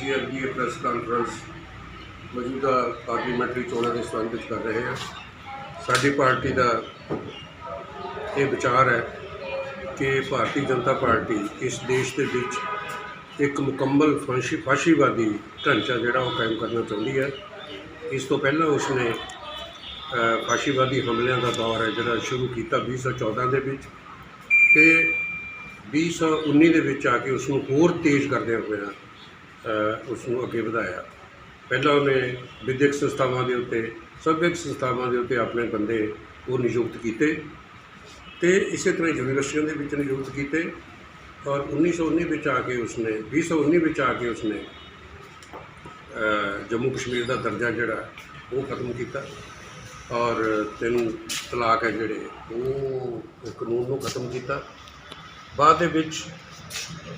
ਅਸੀਂ ਅੱਜ ਇਹ ਪ੍ਰੈਸ ਕਾਨਫਰੰਸ ਮੌਜੂਦਾ ਪਾਰਲੀਮੈਂਟਰੀ ਚੋਣਾਂ ਦੇ ਸੰਬੰਧ ਵਿੱਚ ਕਰ ਰਹੇ ਹਾਂ ਸਾਡੀ ਪਾਰਟੀ ਦਾ ਇਹ ਵਿਚਾਰ ਹੈ ਕਿ ਭਾਰਤੀ ਜਨਤਾ ਪਾਰਟੀ ਇਸ ਦੇਸ਼ ਦੇ ਵਿੱਚ ਇੱਕ ਮੁਕੰਮਲ ਫਾਸ਼ੀ ਫਾਸ਼ੀਵਾਦੀ ਢਾਂਚਾ ਜਿਹੜਾ ਉਹ ਕਾਇਮ ਕਰਨਾ ਚਾਹੁੰਦੀ ਹੈ। ਇਸ ਤੋਂ ਪਹਿਲਾਂ ਉਸਨੇ ਫਾਸ਼ੀਵਾਦੀ ਹਮਲਿਆਂ ਦਾ ਦੌਰ ਹੈ ਜਿਹੜਾ ਸ਼ੁਰੂ ਕੀਤਾ 2014 ਦੇ ਵਿੱਚ ਤੇ 2019 ਦੇ ਵਿੱਚ ਆ ਕੇ ਉਸ ਨੂੰ ਹੋਰ ਤੇਜ਼ ਕਰਦਿਆਂ ਹੋਇਆਂ ਅ, ਉਸ ਨੂੰ ਅੱਗੇ ਵਧਾਇਆ। ਪਹਿਲਾਂ ਉਹਨੇ ਵਿਦਿਅਕ ਸੰਸਥਾਵਾਂ ਦੇ ਉੱਤੇ, ਸੱਭਿਅਕ ਸੰਸਥਾਵਾਂ ਦੇ ਉੱਤੇ ਆਪਣੇ ਬੰਦੇ ਉਹ ਨਿਯੁਕਤ ਕੀਤੇ ਤੇ ਇਸੇ ਤਰ੍ਹਾਂ ਯੂਨੀਵਰਸਿਟੀਆਂ ਦੇ ਵਿੱਚ ਨਿਯੁਕਤ ਕੀਤੇ ਔਰ 1919 ਵਿੱਚ ਆ ਕੇ ਉਸਨੇ 2019 ਵਿੱਚ ਆ ਕੇ ਉਸਨੇ ਜੰਮੂ ਕਸ਼ਮੀਰ ਦਾ ਦਰਜਾ ਜਿਹੜਾ, ਉਹ ਖਤਮ ਕੀਤਾ ਔਰ ਤਿੰਨ ਤਲਾਕ ਹੈ ਜਿਹੜੇ, ਉਹ ਕਾਨੂੰਨ ਨੂੰ ਖਤਮ ਕੀਤਾ। ਬਾਅਦ ਦੇ ਵਿੱਚ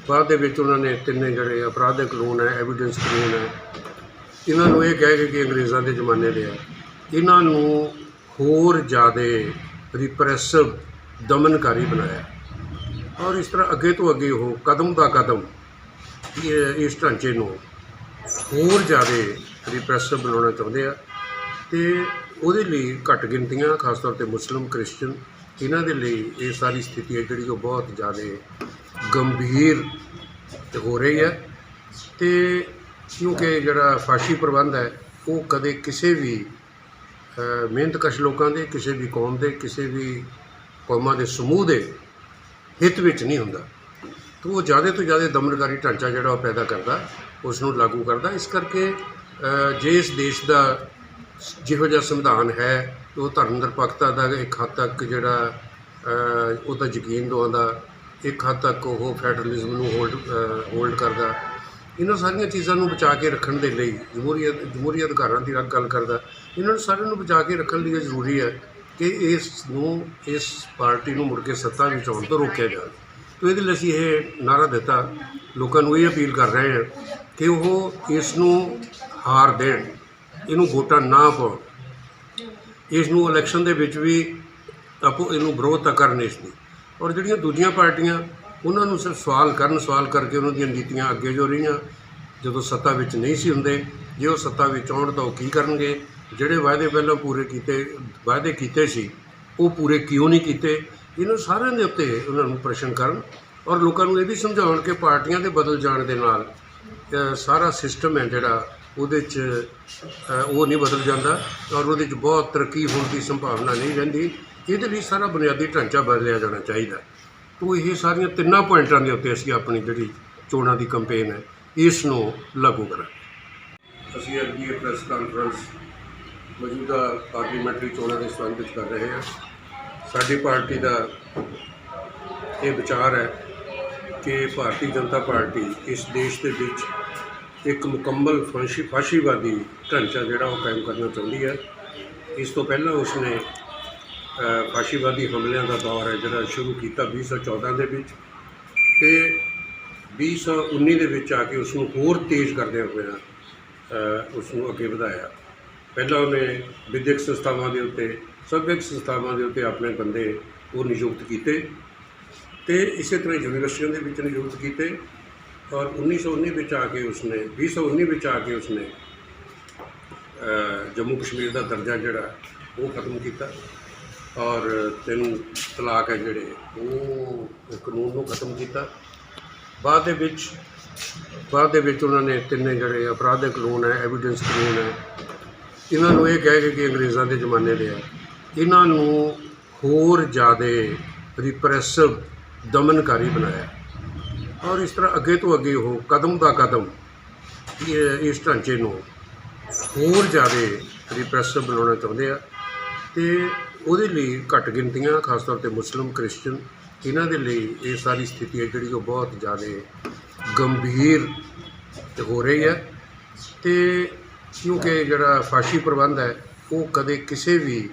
ਬਾਅਦ ਦੇ ਵਿੱਚ ਉਹਨਾਂ ਨੇ ਤਿੰਨੇ ਜਿਹੜੇ ਅਪਰਾਧਿਕ ਕਾਨੂੰਨ ਹੈ ਐਵੀਡੈਂਸ ਕਾਨੂੰਨ ਹੈ, ਇਹਨਾਂ ਨੂੰ ਇਹ ਕਹਿ ਕੇ ਕਿ ਅੰਗਰੇਜ਼ਾਂ ਦੇ ਜ਼ਮਾਨੇ ਦੇ ਆ। ਇਹਨਾਂ ਨੂੰ ਹੋਰ ਜ਼ਿਆਦਾ ਰਿਪਰੈਸਿਵ ਦਮਨਕਾਰੀ ਬਣਾਇਆ। ਔਰ ਇਸ ਤਰ੍ਹਾਂ ਅੱਗੇ ਤੋਂ ਅੱਗੇ ਉਹ ਕਦਮ ਦਾ ਕਦਮ ਇਸ ਢਾਂਚੇ ਨੂੰ ਹੋਰ ਜ਼ਿਆਦਾ ਰਿਪਰੈਸਿਵ ਬਣਾਉਣਾ ਚਾਹੁੰਦੇ ਆ। ਤੇ ਉਹਦੇ ਲਈ ਘੱਟ ਗਿਣਤੀਆਂ, ਖਾਸ ਤੌਰ ਤੇ ਮੁਸਲਿਮ ਕ੍ਰਿਸਚੀਅਨ ਇਹਨਾਂ ਦੇ ਲਈ ਇਹ ਸਾਰੀ ਸਥਿਤੀ ਹੈ ਜਿਹੜੀ ਉਹ ਬਹੁਤ ਜ਼ਿਆਦਾ ਗੰਭੀਰ ਹੋ ਰਹੀ ਹੈ। ਤੇ ਕਿਉਂਕਿ ਜਿਹੜਾ ਫਾਸ਼ੀ ਪ੍ਰਬੰਧ ਹੈ, ਉਹ ਕਦੇ ਕਿਸੇ ਵੀ ਮਿਹਨਤਕਸ਼ ਲੋਕਾਂ ਦੇ, ਕਿਸੇ ਵੀ ਕੌਮ ਦੇ, ਕਿਸੇ ਵੀ ਕੌਮਾਂ ਦੇ ਸਮੂਹ ਦੇ ਹਿੱਤ ਵਿੱਚ ਨਹੀਂ ਹੁੰਦਾ। ਤਾਂ ਉਹ ਜ਼ਿਆਦਾ ਤੋਂ ਜ਼ਿਆਦਾ ਦਮਨਕਾਰੀ ਢਾਂਚਾ ਜਿਹੜਾ ਉਹ ਪੈਦਾ ਕਰਦਾ ਉਸ ਨੂੰ ਲਾਗੂ ਕਰਦਾ। ਇਸ ਕਰਕੇ ਜੇ ਇਸ ਦੇਸ਼ ਦਾ ਜਿਹੋ ਜਿਹਾ ਸੰਵਿਧਾਨ ਹੈ ਉਹ ਧਰਮ ਨਿਰਪੱਖਤਾ ਦਾ ਇੱਕ ਹੱਦ ਤੱਕ ਜਿਹੜਾ ਅ, ਉਹਦਾ ਯਕੀਨ ਦਵਾਉਂਦਾ ਇੱਕ ਹੱਦ ਤੱਕ ਉਹ ਫੈਡਰਲਿਜ਼ਮ ਨੂੰ ਹੋਲਡ ਹੋਲਡ ਕਰਦਾ। ਇਹਨਾਂ ਸਾਰੀਆਂ ਚੀਜ਼ਾਂ ਨੂੰ ਬਚਾ ਕੇ ਰੱਖਣ ਦੇ ਲਈ ਜਮਹੂਰੀਅਤ ਜਮਹੂਰੀ ਅਧਿਕਾਰਾਂ ਦੀ ਰੱਖ ਗੱਲ ਕਰਦਾ ਇਹਨਾਂ ਨੂੰ ਸਾਰਿਆਂ ਨੂੰ ਬਚਾ ਕੇ ਰੱਖਣ ਲਈ ਇਹ ਜ਼ਰੂਰੀ ਹੈ ਕਿ ਇਸ ਨੂੰ ਇਸ ਪਾਰਟੀ ਨੂੰ ਮੁੜ ਕੇ ਸੱਤਾ ਵਿੱਚ ਆਉਣ ਤੋਂ ਰੋਕਿਆ ਜਾਵੇ। ਤੋ ਇਹਦੇ ਲਈ ਅਸੀਂ ਇਹ ਨਾਰਾ ਦਿੱਤਾ ਲੋਕਾਂ ਨੂੰ ਇਹ ਅਪੀਲ ਕਰ ਰਹੇ ਹਾਂ ਕਿ ਉਹ ਇਸ ਨੂੰ ਹਾਰ ਦੇਣ। ਇਹਨੂੰ ਵੋਟਾਂ ਨਾ ਪਾਉਣ। ਇਸ ਨੂੰ ਇਲੈਕਸ਼ਨ ਦੇ ਵਿੱਚ ਵੀ ਆਪੋ ਇਹਨੂੰ ਵਿਰੋਧ ਤਾਂ ਕਰਨ ਇਸ ਦੀ ਔਰ ਜਿਹੜੀਆਂ ਦੂਜੀਆਂ ਪਾਰਟੀਆਂ, ਉਹਨਾਂ ਨੂੰ ਸਿਰਫ ਸਵਾਲ ਕਰਨ, ਸਵਾਲ ਕਰਕੇ ਉਹਨਾਂ ਦੀਆਂ ਨੀਤੀਆਂ ਅੱਗੇ ਜੋ ਰਹੀਆਂ, ਜਦੋਂ ਸੱਤਾ ਵਿੱਚ ਨਹੀਂ ਸੀ ਹੁੰਦੇ, ਜੇ ਉਹ ਸੱਤਾ ਵਿੱਚ ਆਉਣ ਤਾਂ ਉਹ ਕੀ ਕਰਨਗੇ? ਜਿਹੜੇ ਵਾਅਦੇ ਪਹਿਲਾਂ ਪੂਰੇ ਕੀਤੇ, ਵਾਅਦੇ ਕੀਤੇ ਸੀ, ਉਹ ਪੂਰੇ ਕਿਉਂ ਨਹੀਂ ਕੀਤੇ? ਇਹਨਾਂ ਸਾਰਿਆਂ ਦੇ ਉੱਤੇ ਉਹਨਾਂ ਨੂੰ ਪ੍ਰਸ਼ਨ ਕਰਨ ਔਰ ਲੋਕਾਂ ਨੂੰ ਇਹ ਵੀ ਸਮਝਾਉਣ ਕਿ ਪਾਰਟੀਆਂ ਦੇ ਬਦਲ ਜਾਣ ਦੇ ਨਾਲ ਸਾਰਾ ਸਿਸਟਮ ਹੈ ਜਿਹੜਾ, ਉਹਦੇ 'ਚ ਉਹ ਨਹੀਂ ਬਦਲ ਜਾਂਦਾ ਔਰ ਉਹਦੇ 'ਚ ਬਹੁਤ ਤਰੱਕੀ ਹੋਣ ਦੀ ਸੰਭਾਵਨਾ ਨਹੀਂ ਰਹਿੰਦੀ। ਇਹਦੇ ਲਈ ਸਾਰਾ ਬੁਨਿਆਦੀ ਢਾਂਚਾ ਬਦਲਿਆ ਜਾਣਾ ਚਾਹੀਦਾ। ਤੋ ਇਹ ਸਾਰੀਆਂ ਤਿੰਨਾਂ ਪੁਆਇੰਟਾਂ ਦੇ ਉੱਤੇ ਅਸੀਂ ਆਪਣੀ ਜਿਹੜੀ ਚੋਣਾਂ ਦੀ ਕੰਪੇਨ ਹੈ, ਇਸ ਨੂੰ ਲਾਗੂ ਕਰਾਂਗੇ। ਅਸੀਂ ਅੱਜ ਦੀ ਇਹ ਪ੍ਰੈਸ ਕਾਨਫਰੰਸ ਮੌਜੂਦਾ ਪਾਰਲੀਮੈਂਟਰੀ ਚੋਣਾਂ ਦੇ ਸੰਬੰਧ ਵਿੱਚ ਕਰ ਰਹੇ ਹਾਂ। ਸਾਡੀ ਪਾਰਟੀ ਦਾ ਇਹ ਵਿਚਾਰ ਹੈ ਕਿ ਭਾਰਤੀ ਜਨਤਾ ਪਾਰਟੀ ਇਸ ਦੇਸ਼ ਦੇ ਵਿੱਚ ਇੱਕ ਮੁਕੰਮਲ ਫਾਸ਼ੀ ਫਾਸ਼ੀਵਾਦੀ ਢਾਂਚਾ ਜਿਹੜਾ ਉਹ ਕਾਇਮ ਕਰਨਾ ਚਾਹੁੰਦੀ ਹੈ। ਇਸ ਤੋਂ ਪਹਿਲਾਂ ਉਸਨੇ ਫਾਸ਼ੀਵਾਦੀ ਹਮਲਿਆਂ ਦਾ ਦੌਰ ਹੈ ਜਿਹੜਾ ਸ਼ੁਰੂ ਕੀਤਾ 2014 ਦੇ ਵਿੱਚ ਤੇ 2019 ਦੇ ਵਿੱਚ ਆ ਕੇ ਉਸ ਨੂੰ ਹੋਰ ਤੇਜ਼ ਕਰਦਿਆਂ ਹੋਇਆਂ ਅ, ਉਸ ਨੂੰ ਅੱਗੇ ਵਧਾਇਆ। ਪਹਿਲਾਂ ਉਹਨੇ ਵਿਦਿਅਕ ਸੰਸਥਾਵਾਂ ਦੇ ਉੱਤੇ ਸੱਭਿਅਕ ਸੰਸਥਾਵਾਂ ਦੇ ਉੱਤੇ ਆਪਣੇ ਬੰਦੇ ਉਹ ਨਿਯੁਕਤ ਕੀਤੇ ਤੇ ਇਸੇ ਤਰ੍ਹਾਂ ਯੂਨੀਵਰਸਿਟੀਆਂ ਦੇ ਵਿੱਚ ਨਿਯੁਕਤ ਕੀਤੇ। ਔਰ 1919 ਵਿੱਚ ਆ ਕੇ ਉਸਨੇ 2019 ਵਿੱਚ ਆ ਕੇ ਉਸਨੇ ਜੰਮੂ ਕਸ਼ਮੀਰ ਦਾ ਦਰਜਾ ਜਿਹੜਾ, ਉਹ ਖਤਮ ਕੀਤਾ। ਔਰ ਤਿੰਨ ਤਲਾਕ ਹੈ ਜਿਹੜੇ, ਉਹ ਕਾਨੂੰਨ ਨੂੰ ਖਤਮ ਕੀਤਾ। ਬਾਅਦ ਦੇ ਵਿੱਚ, ਬਾਅਦ ਦੇ ਵਿੱਚ ਉਹਨਾਂ ਨੇ ਤਿੰਨੇ ਜਿਹੜੇ ਅਪਰਾਧਿਕ ਕਾਨੂੰਨ ਹੈ ਐਵੀਡੈਂਸ ਕਾਨੂੰਨ ਹੈ, ਇਹਨਾਂ ਨੂੰ ਇਹ ਕਹਿ ਕੇ ਕਿ ਅੰਗਰੇਜ਼ਾਂ ਦੇ ਜ਼ਮਾਨੇ ਦੇ ਆ, ਇਹਨਾਂ ਨੂੰ ਹੋਰ ਜ਼ਿਆਦਾ ਰਿਪਰੈਸਿਵ ਦਮਨਕਾਰੀ ਬਣਾਇਆ। ਔਰ ਇਸ ਤਰ੍ਹਾਂ ਅੱਗੇ ਤੋਂ ਅੱਗੇ ਉਹ ਕਦਮ ਦਾ ਕਦਮ ਇਸ ਢਾਂਚੇ ਨੂੰ ਹੋਰ ਜ਼ਿਆਦਾ ਰਿਪਰੈਸਿਵ ਬਣਾਉਣਾ ਚਾਹੁੰਦੇ ਆ ਤੇ ਉਹਦੇ ਲਈ ਘੱਟ ਗਿਣਤੀਆਂ, ਖਾਸ ਤੌਰ ਤੇ ਮੁਸਲਿਮ ਕ੍ਰਿਸਚੀਅਨ ਇਹਨਾਂ ਦੇ ਲਈ ਇਹ ਸਾਰੀ ਸਥਿਤੀ ਹੈ ਜਿਹੜੀ ਉਹ ਬਹੁਤ ਜ਼ਿਆਦਾ ਗੰਭੀਰ ਤੇ ਹੋ ਰਹੀ ਹੈ ਤੇ ਕਿਉਂਕਿ ਜਿਹੜਾ ਫਾਸ਼ੀ ਪ੍ਰਬੰਧ ਹੈ, ਉਹ ਕਦੇ ਕਿਸੇ ਵੀ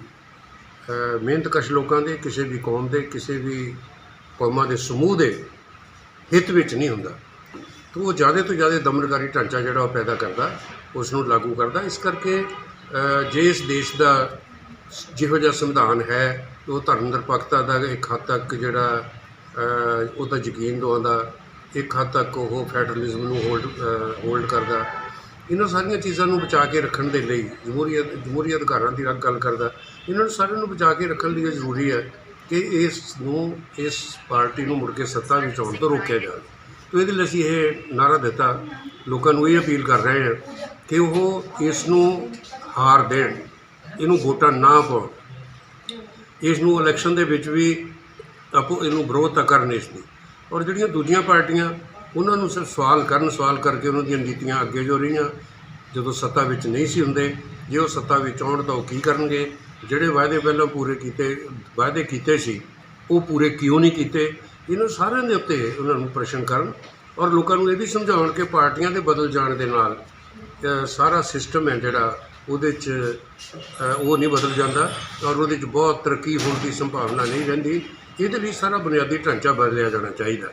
ਮਿਹਨਤਕਸ਼ ਲੋਕਾਂ ਦੇ, ਕਿਸੇ ਵੀ ਕੌਮ ਦੇ, ਕਿਸੇ ਵੀ ਕੌਮਾਂ ਦੇ ਸਮੂਹ ਦੇ ਹਿੱਤ ਵਿੱਚ ਨਹੀਂ ਹੁੰਦਾ। ਤਾਂ ਉਹ ਜ਼ਿਆਦਾ ਤੋਂ ਜ਼ਿਆਦਾ ਦਮਨਕਾਰੀ ਢਾਂਚਾ ਜਿਹੜਾ ਉਹ ਪੈਦਾ ਕਰਦਾ, ਉਸ ਨੂੰ ਲਾਗੂ ਕਰਦਾ। ਇਸ ਕਰਕੇ ਜੇ ਇਸ ਦੇਸ਼ ਦਾ ਜਿਹੋ ਜਿਹਾ ਸੰਵਿਧਾਨ ਹੈ ਉਹ ਧਰਮ ਨਿਰਪੱਖਤਾ ਦਾ ਇੱਕ ਹੱਦ ਤੱਕ ਜਿਹੜਾ ਉਹ ਤਾਂ ਯਕੀਨ ਦਵਾਉਂਦਾ, ਇੱਕ ਹੱਦ ਤੱਕ ਉਹ ਫੈਡਰਲਿਜ਼ਮ ਨੂੰ ਹੋਲਡ ਹੋਲਡ ਕਰਦਾ। ਇਹਨਾਂ ਸਾਰੀਆਂ ਚੀਜ਼ਾਂ ਨੂੰ ਬਚਾ ਕੇ ਰੱਖਣ ਦੇ ਲਈ ਜਮਹੂਰੀਅਤ, ਜਮਹੂਰੀ ਅਧਿਕਾਰਾਂ ਦੀ ਗੱਲ ਕਰਦਾ। ਇਹਨਾਂ ਨੂੰ ਸਾਰਿਆਂ ਨੂੰ ਬਚਾ ਕੇ ਰੱਖਣ ਲਈ ਇਹ ਜ਼ਰੂਰੀ ਹੈ ਕਿ ਇਸ ਨੂੰ, ਇਸ ਪਾਰਟੀ ਨੂੰ ਮੁੜ ਕੇ ਸੱਤਾ ਵਿੱਚ ਆਉਣ ਤੋਂ ਰੋਕਿਆ ਜਾਵੇ। ਤੋ ਇਹਦੇ ਲਈ ਅਸੀਂ ਇਹ ਨਾਰਾ ਦਿੱਤਾ। ਲੋਕਾਂ ਨੂੰ ਇਹ ਅਪੀਲ ਕਰ ਰਹੇ ਹਾਂ ਕਿ ਉਹ ਇਸ ਨੂੰ ਹਾਰ ਦੇਣ, ਇਹਨੂੰ ਵੋਟਾਂ ਨਾ ਪਾਉਣ। ਇਸ ਨੂੰ ਇਲੈਕਸ਼ਨ ਦੇ ਵਿੱਚ ਵੀ ਆਪੋ, ਇਹਨੂੰ ਵਿਰੋਧ ਤਾਂ ਕਰਨ ਇਸ ਦੀ ਔਰ ਜਿਹੜੀਆਂ ਦੂਜੀਆਂ ਪਾਰਟੀਆਂ, ਉਹਨਾਂ ਨੂੰ ਸਿਰਫ ਸਵਾਲ ਕਰਨ, ਸਵਾਲ ਕਰਕੇ ਉਹਨਾਂ ਦੀਆਂ ਨੀਤੀਆਂ ਅੱਗੇ ਜੋ ਰਹੀਆਂ, ਜਦੋਂ ਸੱਤਾ ਵਿੱਚ ਨਹੀਂ ਸੀ ਹੁੰਦੇ ਜੇ ਉਹ ਸੱਤਾ ਵਿੱਚ ਆਉਣ ਤਾਂ ਉਹ ਕੀ ਕਰਨਗੇ? ਜਿਹੜੇ ਵਾਅਦੇ ਪਹਿਲਾਂ ਪੂਰੇ ਕੀਤੇ, ਵਾਅਦੇ ਕੀਤੇ ਸੀ, ਉਹ ਪੂਰੇ ਕਿਉਂ ਨਹੀਂ ਕੀਤੇ? ਇਹਨਾਂ ਸਾਰਿਆਂ ਦੇ ਉੱਤੇ ਉਹਨਾਂ ਨੂੰ ਪ੍ਰਸ਼ਨ ਕਰਨ ਔਰ ਲੋਕਾਂ ਨੂੰ ਇਹ ਵੀ ਸਮਝਾਉਣ ਕਿ ਪਾਰਟੀਆਂ ਦੇ ਬਦਲ ਜਾਣ ਦੇ ਨਾਲ ਸਾਰਾ ਸਿਸਟਮ ਹੈ ਜਿਹੜਾ ਉਹਦੇ 'ਚ ਉਹ ਨਹੀਂ ਬਦਲ ਜਾਂਦਾ ਔਰ ਉਹਦੇ 'ਚ ਬਹੁਤ ਤਰੱਕੀ ਹੋਣ ਦੀ ਸੰਭਾਵਨਾ ਨਹੀਂ ਰਹਿੰਦੀ। ਇਹਦੇ ਲਈ ਸਾਰਾ ਬੁਨਿਆਦੀ ਢਾਂਚਾ ਬਦਲਿਆ ਜਾਣਾ ਚਾਹੀਦਾ।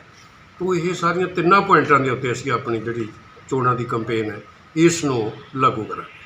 ਤੋ ਇਹ ਸਾਰੀਆਂ ਤਿੰਨਾਂ ਪੁਆਇੰਟਾਂ ਦੇ ਉੱਤੇ ਅਸੀਂ ਆਪਣੀ ਜਿਹੜੀ ਚੋਣਾਂ ਦੀ ਕੰਪੇਨ ਹੈ, ਇਸ ਨੂੰ ਲਾਗੂ ਕਰਾਂਗੇ।